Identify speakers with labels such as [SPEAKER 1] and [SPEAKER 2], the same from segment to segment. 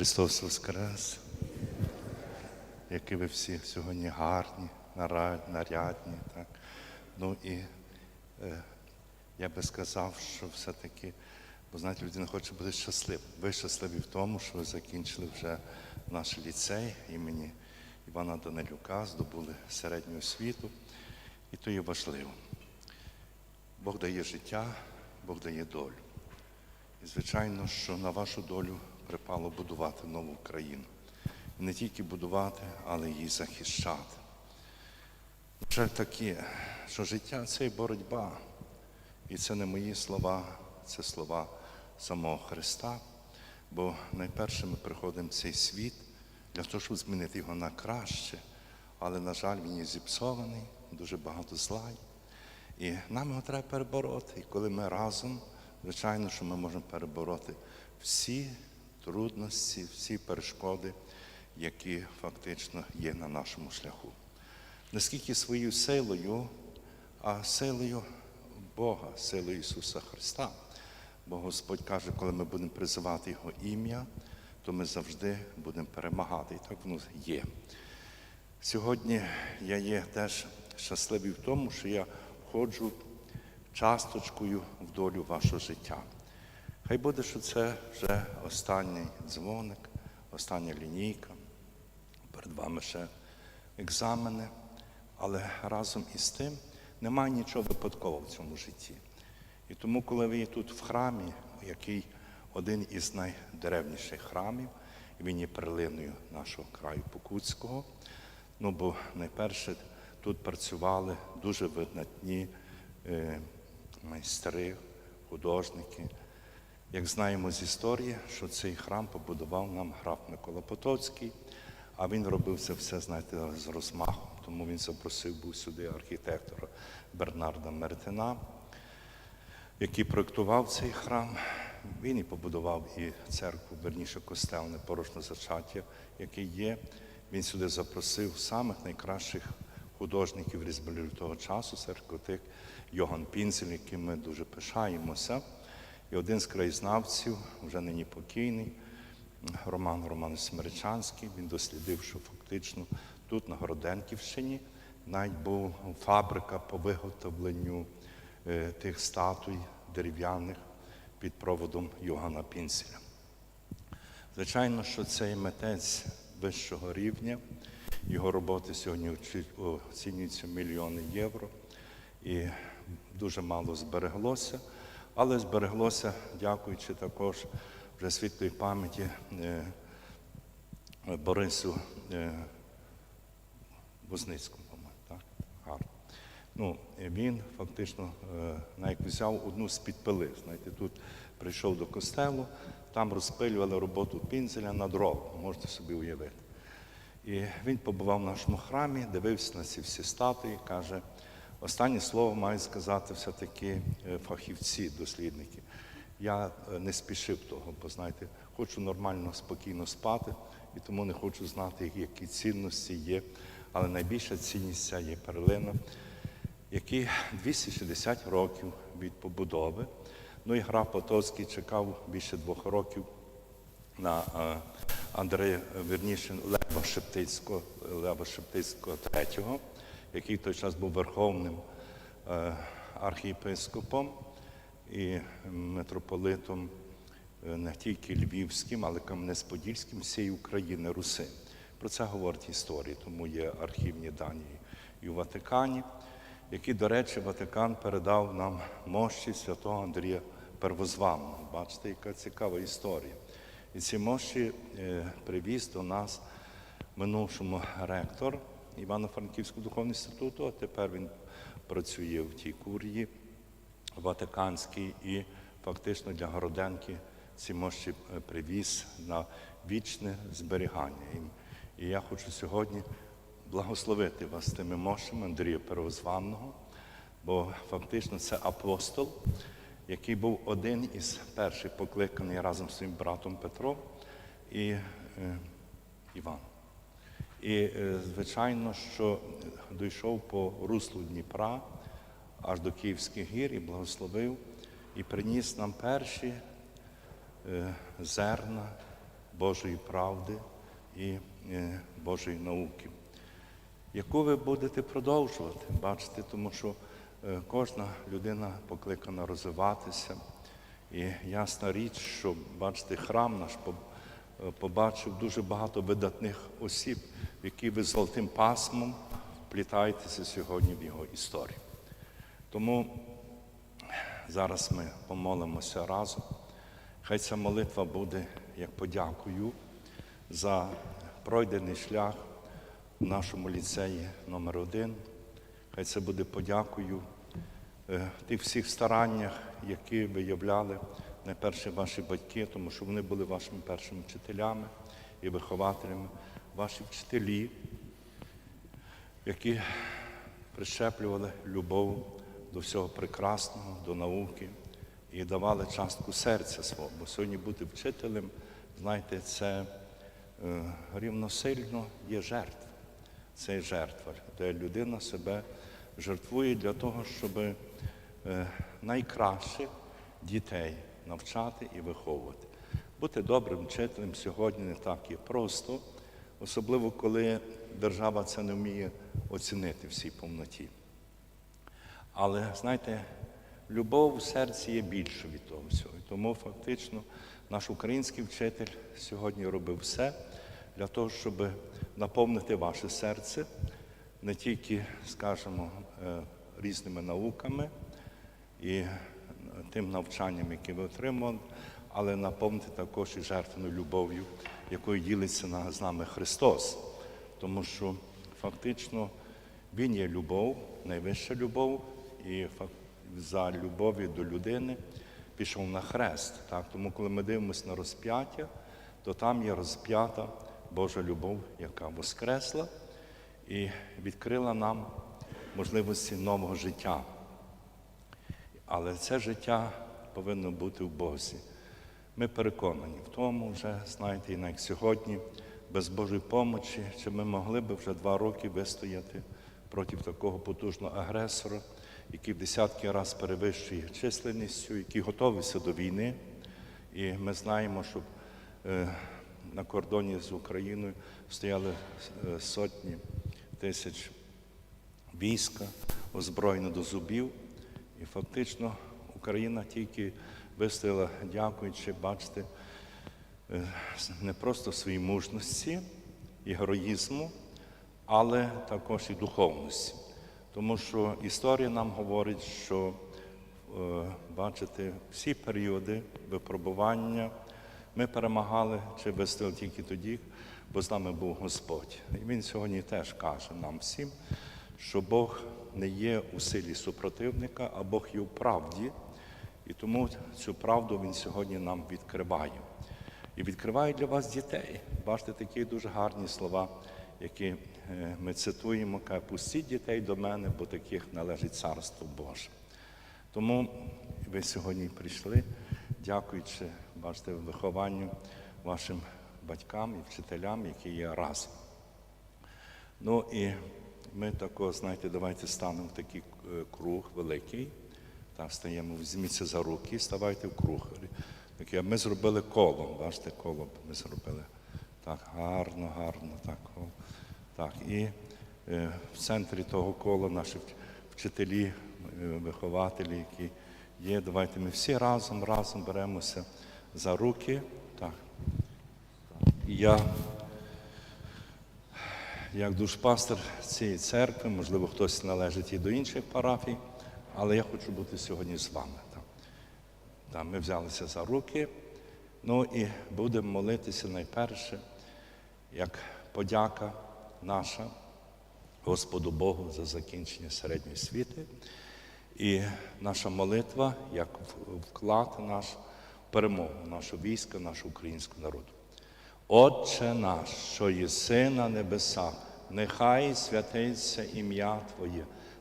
[SPEAKER 1] Христос Воскрес! Які ви всі сьогодні гарні, нарядні. Так? Ну і е, я би сказав, що все-таки, бо знаєте, людина хоче бути щасливою. Ви щасливі в тому, що ви закінчили вже наш ліцей імені Івана Данилюка, здобули середню освіту, і то є важливо. Бог дає життя, Бог дає долю. І, звичайно, що на вашу долю припало будувати нову країну. І не тільки будувати, але її захищати. Вже таке, що життя це і боротьба. І це не мої слова, це слова самого Христа. Бо найперше ми приходимо в цей світ для того, щоб змінити його на краще. Але, на жаль, він є зіпсований, дуже багато зла. І нам його треба перебороти. І коли ми разом, звичайно, що ми можемо перебороти всі трудності, всі перешкоди, які фактично є на нашому шляху. Наскільки своєю силою, а силою Бога, силою Ісуса Христа. Бо Господь каже, коли ми будемо призивати Його ім'я, то ми завжди будемо перемагати. І так воно є. Сьогодні я є теж щасливий в тому, що я входжу часточкою в долю вашого життя. Хай буде, що це вже останній дзвоник, остання лінійка. Перед вами ще екзамени, але разом із тим немає нічого випадкового в цьому житті. І тому, коли ви тут в храмі, який один із найдревніших храмів, він є перлиною нашого краю Покутського, ну бо найперше тут працювали дуже видатні е, майстри, художники. Як знаємо з історії, що цей храм побудував нам граф Микола Потоцький, а він робив це все, знаєте, з розмахом. Тому він запросив був сюди архітектора Бернарда Мертина, який проєктував цей храм. Він і побудував і церкву, верніше костел непорочне зачаття, який є. Він сюди запросив самих найкращих художників різьблярів того часу, серед тих Йоган Пінцель, яким ми дуже пишаємося. І один з краєзнавців, вже нині покійний, Роман Романович Смеречанський, він дослідив, що фактично тут, на Городенківщині, навіть була фабрика по виготовленню е, тих статуй дерев'яних під проводом Йоганна Пінцеля. Звичайно, що цей митець вищого рівня, його роботи сьогодні оцінюються мільйони євро, і дуже мало збереглося, але збереглося, дякуючи також вже світлої пам'яті е, Борису е, Возницькому. Ну, він фактично е, навіть взяв одну з підпили. Знаєте, тут прийшов до костелу, там розпилювали роботу пінзеля на дрова, можете собі уявити. І він побував в нашому храмі, дивився на ці всі статуї, каже, останнє слово мають сказати все-таки е, фахівці, дослідники. Я е, не спішив того, бо знаєте, хочу нормально, спокійно спати, і тому не хочу знати, які цінності є. Але найбільша цінність ця є перлина, який 260 років від побудови. Ну і граф Потоцький чекав більше двох років на е, Андрея, вірніше, Лева Шептицького, Лева Шептицького III, який в той час був верховним е, архієпископом і митрополитом е, не тільки Львівським, але Кам'янець-Подільським всієї України, Руси. Про це говорить історія, тому є архівні дані і у Ватикані, які, до речі, Ватикан передав нам мощі святого Андрія Первозваного. Бачите, яка цікава історія. І ці мощі е, привіз до нас минувшому ректор Івано-Франківського духовного інституту, а тепер він працює в тій курії Ватиканській і фактично для Городенки ці мощі е, привіз на вічне зберігання. І я хочу сьогодні благословити вас тими мощами Андрія Первозванного, бо фактично це апостол, який був один із перших покликаний разом з своїм братом Петром і е, Іваном. І, е, звичайно, що дійшов по руслу Дніпра аж до Київських гір і благословив, і приніс нам перші е, зерна Божої правди і е, Божої науки яку ви будете продовжувати, бачите, тому що кожна людина покликана розвиватися. І ясна річ, що бачите, храм наш побачив дуже багато видатних осіб, які ви золотим пасмом вплітаєтеся сьогодні в його історію. Тому зараз ми помолимося разом. Хай ця молитва буде як подякою за пройдений шлях в нашому ліцеї номер 1 Хай це буде подякою е, тих всіх стараннях, які виявляли найперше ваші батьки, тому що вони були вашими першими вчителями і вихователями, ваші вчителі, які прищеплювали любов до всього прекрасного, до науки і давали частку серця свого. Бо сьогодні бути вчителем, знаєте, це е, рівносильно є жертва. Це є жертва, де людина себе жертвує для того, щоб е, найкраще дітей навчати і виховувати. Бути добрим вчителем сьогодні не так є просто, особливо коли держава це не вміє оцінити в всій повноті. Але знаєте, любов у серці є більше від того всього. Тому фактично наш український вчитель сьогодні робив все для того, щоб наповнити ваше серце не тільки, скажімо, е, різними науками і тим навчанням, яке ви отримали, але наповнити також і жертвеною любов'ю, якою ділиться з нами Христос. Тому що фактично Він є любов, найвища любов, і за любов'ю до людини пішов на хрест. Так? Тому, коли ми дивимося на розп'яття, то там є розп'ята Божа любов, яка воскресла і відкрила нам можливості нового життя. Але це життя повинно бути в Бозі. Ми переконані в тому вже, знаєте, і навіть сьогодні, без Божої помочі, чи ми могли би вже два роки вистояти проти такого потужного агресора, який в десятки разів перевищує численністю, який готовився до війни. І ми знаємо, що е, на кордоні з Україною стояли е, сотні тисяч війська, озброєне до зубів. І фактично Україна тільки вистояла, дякуючи, бачите, е, не просто своїй мужності і героїзму, але також і духовності. Тому що історія нам говорить, що, е, бачите, всі періоди випробування ми перемагали чи вистояли тільки тоді, бо з нами був Господь. І Він сьогодні теж каже нам всім, що Бог не є у силі супротивника, а Бог є у правді. І тому цю правду Він сьогодні нам відкриває. І відкриває для вас дітей. Бачите, такі дуже гарні слова, які е, ми цитуємо, каже, пустіть дітей до мене, бо таких належить царство Боже. Тому ви сьогодні прийшли, дякуючи, бачите, вихованню вашим батькам і вчителям, які є разом. Ну і ми тако, знаєте, давайте станемо в такий е, круг великий. Так, стаємо, візьміться за руки, і ставайте в круг. Таке, ми зробили коло, бачите, коло ми зробили. Так, гарно, гарно, так. о. Так, і е, в центрі того кола наші вчителі, е, вихователі, які є. Давайте ми всі разом, разом беремося за руки. Так. І я як душпастер цієї церкви, можливо, хтось належить і до інших парафій, але я хочу бути сьогодні з вами. Так. Так, ми взялися за руки, ну і будемо молитися найперше, як подяка наша Господу Богу за закінчення середньої світи. І наша молитва як вклад наш перемогу нашого війська, нашого українського народу. Отче наш, що єси на небесах, нехай святиться ім'я Твоє,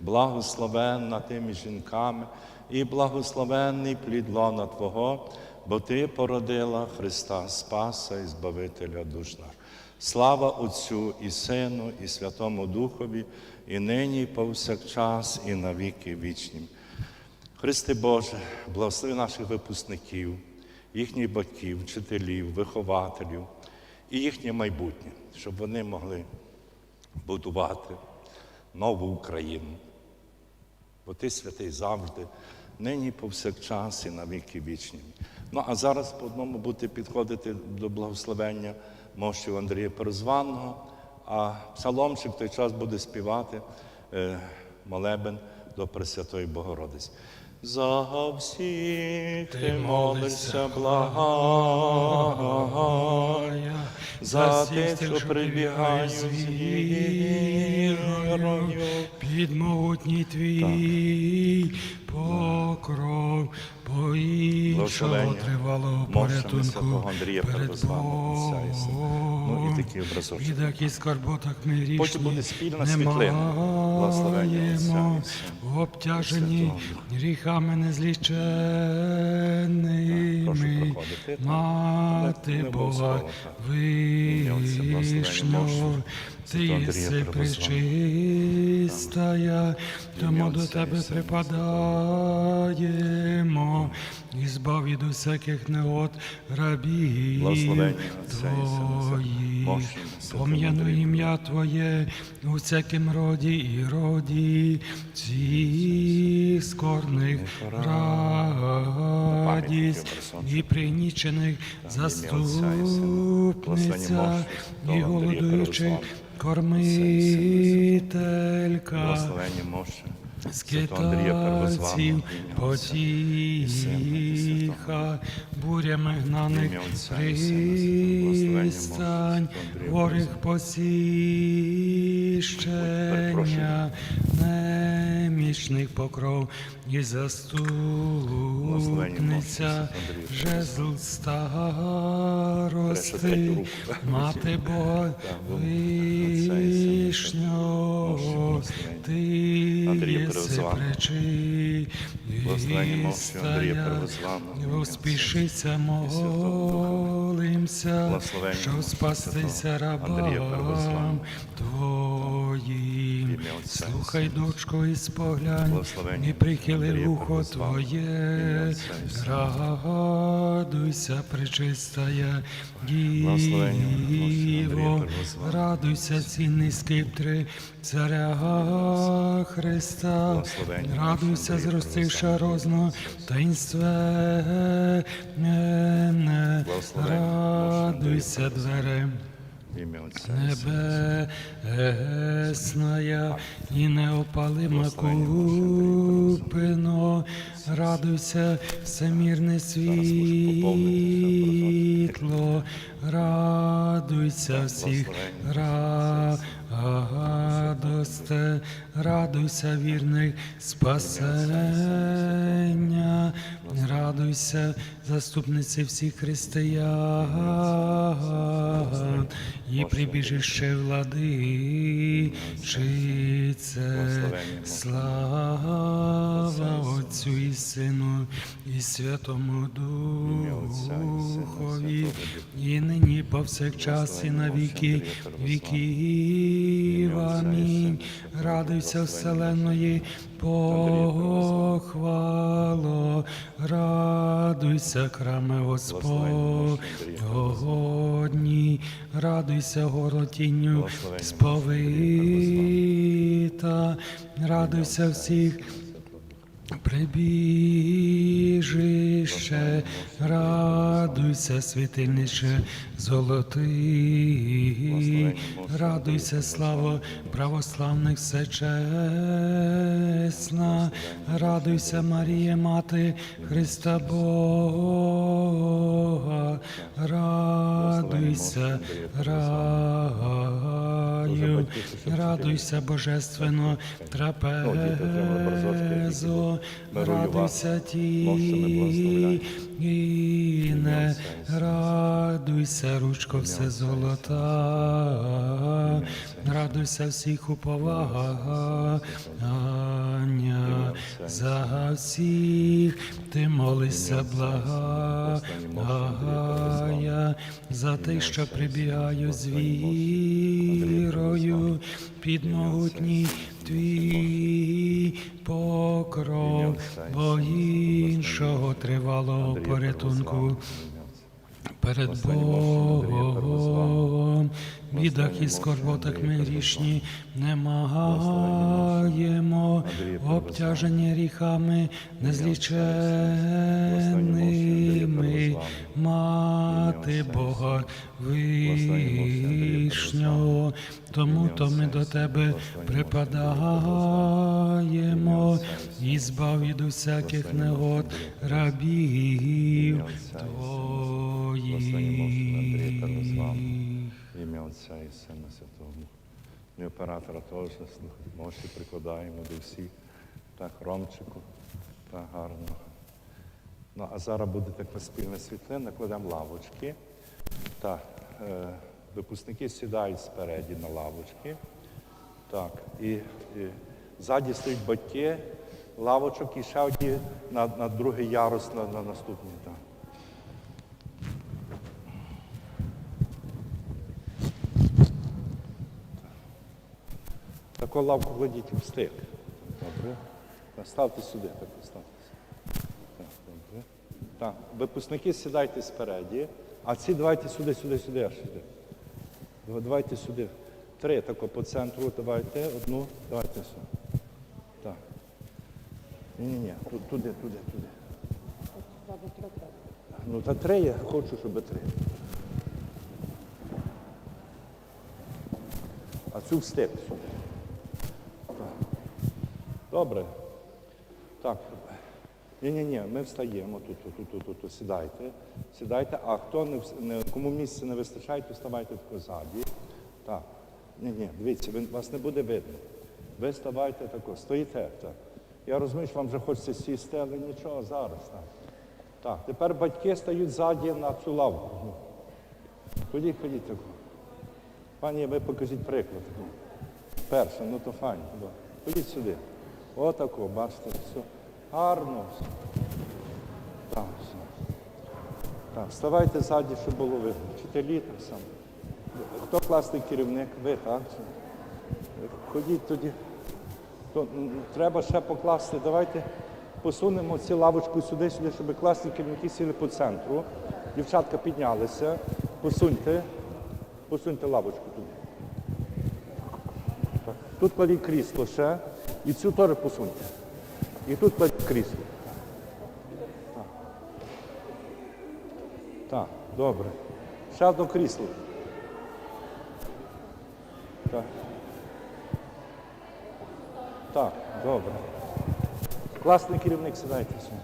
[SPEAKER 1] Благословенна ти між жінками і благословенний плід лона Твого, бо Ти породила Христа Спаса і Збавителя душ наш. Слава Отцю і Сину, і Святому Духові, і нині, і повсякчас, і на віки вічні. Христе Боже, благослови наших випускників, їхніх батьків, вчителів, вихователів і їхнє майбутнє, щоб вони могли будувати нову Україну. Бо ти святий завжди, нині повсякчас і на віки вічні. Ну а зараз по одному будете підходити до благословення мощів Андрія Перезваного, а псаломчик в той час буде співати е, молебен до Пресвятої Богородиці. За всіх ти молишся, благая, за тих, що прибігають з вірою.
[SPEAKER 2] Під могутній твій покров, поїчого
[SPEAKER 1] Благословення.
[SPEAKER 2] тривалого порятунку
[SPEAKER 1] Андрія
[SPEAKER 2] перед.
[SPEAKER 1] Ну
[SPEAKER 2] Богом.
[SPEAKER 1] образочок.
[SPEAKER 2] І скорботах ми рішні,
[SPEAKER 1] Потім буде спільна
[SPEAKER 2] не
[SPEAKER 1] світлина. Благословення.
[SPEAKER 2] Маємо, обтяжені гріхами
[SPEAKER 1] Прошу
[SPEAKER 2] незліченними. Мати Бога
[SPEAKER 1] Божого.
[SPEAKER 2] ти єси пречистая, тому до тебе припадаємо, і збав від усяких негод рабів Твоїх. Пом'яну ім'я Твоє у всяким роді і роді, всіх скорних радість і пригнічених заступниця, і голодуючих кормителька. Скитальців, потіха, бурями гнаних пристань,
[SPEAKER 1] ворих
[SPEAKER 2] хворих Посіщення, немічних покров і заступниця, жезл старости, мати Бога вишнього, ти
[SPEAKER 1] Отця і
[SPEAKER 2] Успішися, молимся,
[SPEAKER 1] мовчі
[SPEAKER 2] спастися рабам
[SPEAKER 1] Первозваного.
[SPEAKER 2] Твоїм. Слухай, дочко, і споглянь, і прихили вухо Твоє, радуйся,
[SPEAKER 1] Андрія
[SPEAKER 2] Діво, радуйся, цінний скиптри, царя Христа, радуйся, зростивши розно
[SPEAKER 1] Благословення
[SPEAKER 2] радуйся, двери.
[SPEAKER 1] Ім'я
[SPEAKER 2] Небесная і неопалима купино, радуйся, всемірне світло, радуйся всіх. радосте, радуйся вірних спасення, радуйся, заступниці всіх християн, і прибіжище владичице, слава Отцю і Сину, і Святому Духові, і нині повсякчас, і на віки віків. Амінь. Радуйся, вселенної похвало, радуйся, храме Господні, радуйся, горотінню сповита, радуйся всіх Прибіжище, радуйся, світильниче золотий, радуйся, слава православних всечесна, радуйся, Марія, мати Христа Бога, радуйся, раю, радуйся, божественно, трапезо. Радуйся ті, і не радуйся, ручко все золота, радуйся всіх
[SPEAKER 1] Отця і
[SPEAKER 2] за всіх ти молишся
[SPEAKER 1] Отця
[SPEAKER 2] блага,
[SPEAKER 1] Благословення
[SPEAKER 2] я за те, що прибігаю з вірою під могутній. Твій покров, бо іншого тривалого порятунку перед. Богом. Бідах і скорботах ми грішні не
[SPEAKER 1] Первозваного.
[SPEAKER 2] обтяжені гріхами незліченними, мати Бога вишнього, тому то ми до тебе припадаємо. І збав від усяких негод рабів твоїх.
[SPEAKER 1] Отця і Сина Святого. І оператора теж мощі прикладаємо до всіх. Так, Ромчику, так гарно. Ну, а зараз буде така спільна світлина, кладемо лавочки. Так, е, випускники сідають спереді на лавочки. Так, і, і ззаді стоять батьки, лавочок і ще на, на другий ярус на, на наступний. Так. Таку лавку кладіть в стик. Добре. Ставте сюди, так поставте. Так, добре. Так, випускники сідайте спереді, а ці давайте сюди, сюди, сюди, аж сюди. Давайте сюди. Три тако по центру давайте, одну, давайте сюди. Так. Ні-ні-ні, ту- туди, туди, туди. Ну та три я хочу, щоб три. А цю встиг сюди. Добре. Так. Ні-ні-ні, ми встаємо тут, тут, тут, тут, тут. Сідайте. Сідайте, а хто не, не кому місця не вистачає, то ставайте тако ззаді. Так. Ні-ні, дивіться, вас не буде видно. Ви ставайте тако, стоїте. Так. Я розумію, що вам вже хочеться сісти, але нічого зараз. Так. так. Тепер батьки стають ззаді на цю лавку. Ну. Ходіть, ходіть тако. Пані, ви покажіть приклад. Перше, ну то файно. Ходіть сюди. Отако, бачите, все. Гарно. все. Так, все. Так, вставайте ззаді, щоб було видно. Вчителі так само. Хто класний керівник? Ви, так? Ходіть тоді. То, м, треба ще покласти. Давайте посунемо цю лавочку сюди, сюди, щоб класні керівники сіли по центру. Дівчатка піднялися. Посуньте. Посуньте лавочку туди. Тут кладіть крісло ще. І цю теж посуньте. І тут крісло. Так. Так, добре. Ще одне крісло. Так. Так, добре. Класний керівник, сідайте сюди.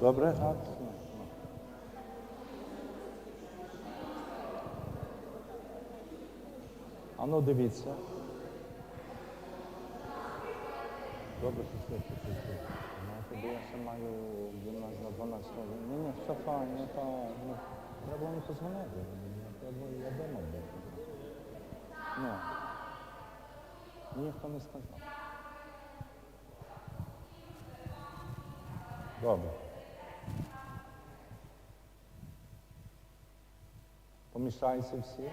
[SPEAKER 1] Добре? Так. А ну дивіться. Добре, пішли, пішли, пішли. Знаєте, я ще маю гімназію на 12 років. Ні, ні, все файно, так. Ну, треба мені позвонити. Треба, я дома був. Ну. Ніхто не сказав. Добре. Помішаються всі.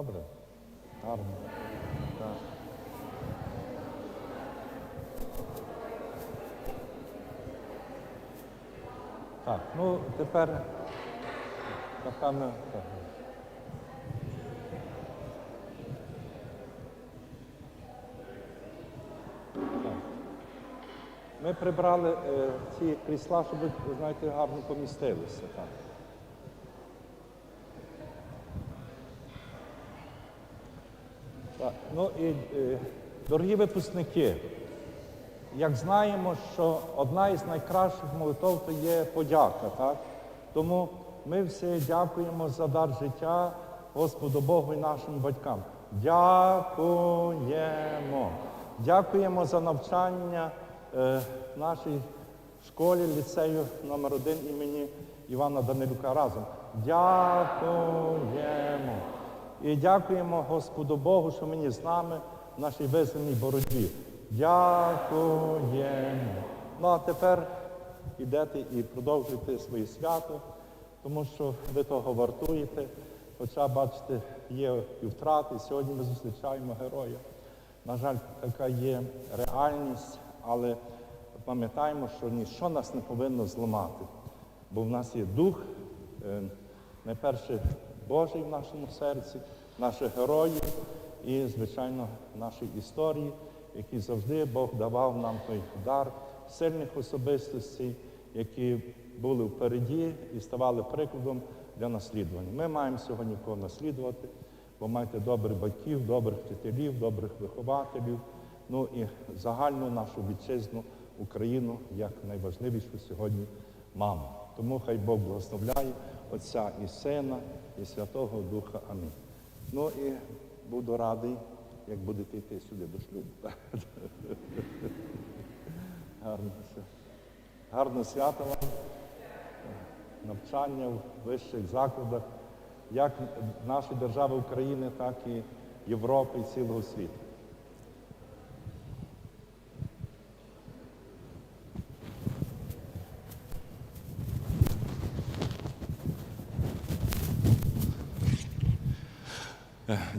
[SPEAKER 1] Добре. Гарно. Так. Так, ну тепер. Так. Ми прибрали е, ці крісла, щоб знаєте, гарно помістилися. Так. Так, ну і е, дорогі випускники, як знаємо, що одна із найкращих молитов то є подяка, так? Тому ми всі дякуємо за дар життя Господу Богу і нашим батькам. Дякуємо. Дякуємо за навчання е, нашій школі, ліцею номер 1 імені Івана Данилюка разом. Дякуємо. І дякуємо Господу Богу, що мені з нами в нашій визвольній боротьбі. Дякуємо. Ну а тепер ідете і продовжуйте своє свято, тому що ви того вартуєте. Хоча, бачите, є і втрати. Сьогодні ми зустрічаємо героя. На жаль, така є реальність, але пам'ятаємо, що ніщо нас не повинно зламати, бо в нас є дух, е, найперше Божий в нашому серці, наших героїв і, звичайно, нашій історії, які завжди Бог давав нам той дар сильних особистостей, які були впереді і ставали прикладом для наслідування. Ми маємо сьогодні кого наслідувати, бо маєте добрих батьків, добрих вчителів, добрих вихователів, ну і загальну нашу вітчизну Україну як найважливішу сьогодні маму. Тому хай Бог благословляє Отця і Сина, і Святого Духа. Амінь. Ну і буду радий, як будете йти сюди до шлюбу. Гарно все. Гарне свято вам, навчання в вищих закладах, як нашої держави України, так і Європи і цілого світу.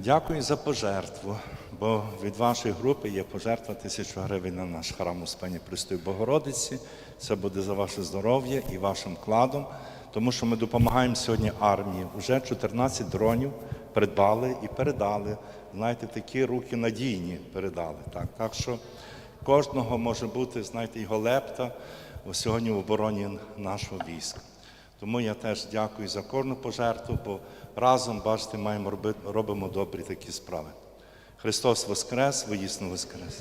[SPEAKER 1] Дякую за пожертву, бо від вашої групи є пожертва тисячу гривень на наш храм у Спані Престої Богородиці. Це буде за ваше здоров'я і вашим вкладом, тому що ми допомагаємо сьогодні армії. Уже 14 дронів придбали і передали. Знаєте, такі руки надійні передали. Так, так що кожного може бути, знаєте, його лепта сьогодні в обороні нашого війська. Тому я теж дякую за кожну пожертву, бо разом, бачите, маємо робити, робимо добрі такі справи. Христос Воскрес, воїсно Воскрес.